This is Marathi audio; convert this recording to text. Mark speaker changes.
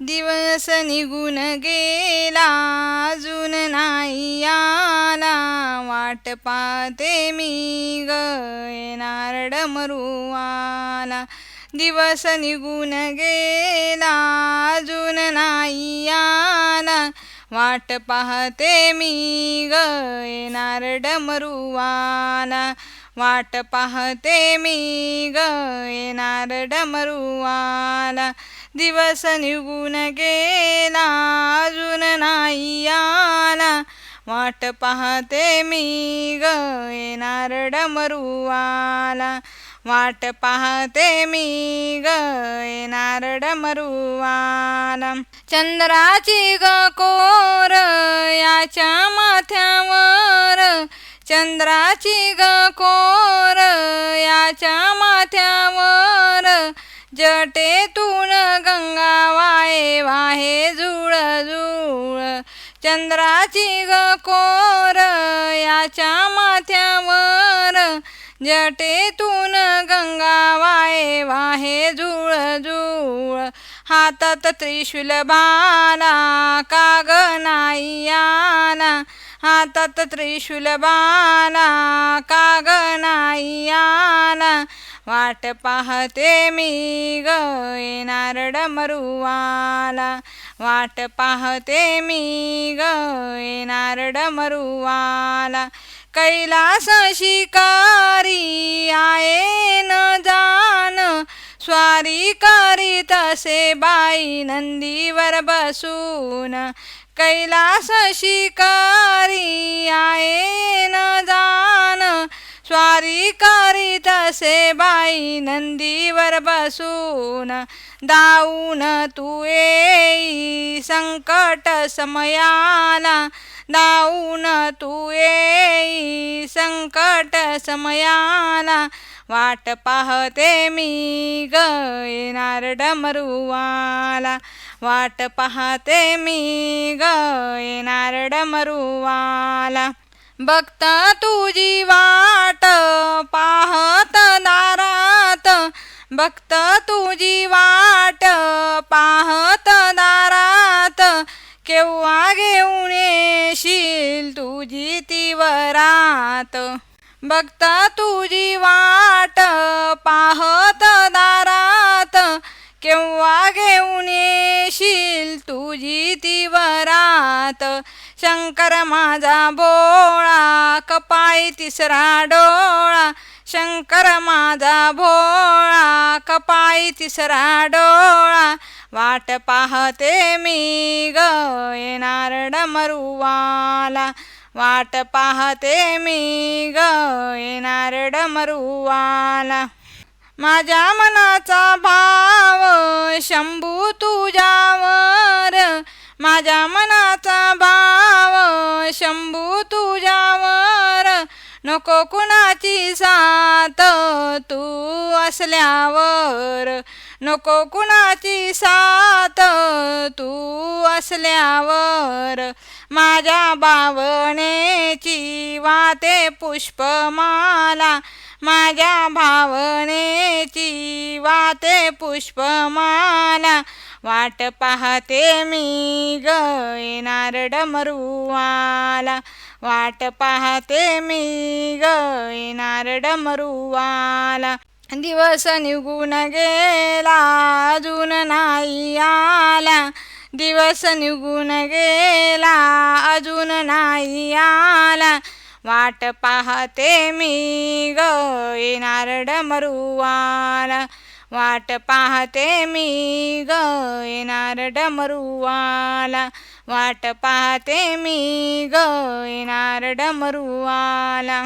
Speaker 1: दिवस निघून गेला अजून नाही आला. वाट पाहते मी ग येणार डमरूवाला दिवस निघून गेला अजून नाही आला. वाट पाहते मी ग येणार डमरुवाला वाट पाहते मी ग येणार डमरुवाला दिवस निघून गेला अजून नाही आला. वाट पाहते मी ग येणार डमरूवाला वाट पाहते मी ग येणार डमरूवाला चंद्राची ग कोर याच्या माथ्यावर. चंद्राची ग कोर याच्या माथ्यावर. जटेतून गंगा वाहे वाहे जुळ. झुळ चंद्राची ग कोर याच्या माथ्यावर. जटेतून गंगा वाहे वाहे झुळ जुळ. हातात त्रिशूल बाला काग नाही आला. हातात त्रिशूल बाला वाट पाहते मी ग येणार डमरूवाला वाट पाहते मी ग येणार डमरूवाला कैलास शिकारी आये न जान स्वारी करी तसे बाई नंदीवर बसून. कैलास शिकारी आये न जान स्वारी करी तसे बाई नंदीवर बसून दाऊन तू येई संकट समयाला दाऊन तू येई संकट समयाला वाट पाहते मी ग येणार डमरुवाला वाट पाहते मी ग येणार डमरुवाला बघता तुझी वाट पाहत दारात बघत तुझी वाट पाहत दारात केव्हा घेऊन येशील तुझी ती वरात? बघता तुझी वाट पाहत दारात केव्हा घेऊन येशील तुझी ती वरात? शंकर माझा भोळा कपाळी तिसरा डोळा. शंकर माझा भोळा कपाळी तिसरा डोळा. वाट पाहते मी ग येणार डमरुवाला. वाट पाहते मी ग येणार डमरुवाला. माझ्या मनाचा भाव शंभू तुझ्यावर. माझ्या मनाचा भाव शंभू तुझ्यावर नको कुणाची साथ. तू असल्यावर नको कुणाची साथ. तू असल्यावर माझ्या भावनेची वाते पुष्पमाला. माझ्या भावनेची वाते पुष्पमाला. वाट पाहते मी ग येणार डमरूवाला वाट पाहते मी ग येणार डमरूवाला दिवस निघून गेला अजून नाही आला. दिवस निघून गेला अजून नाही आला. वाट पाहते मी ग येणार डमरूवाला वाट पाहते मी ग येणार डमरुवाला. वाट पाहते मी ग येणार डमरुवाला.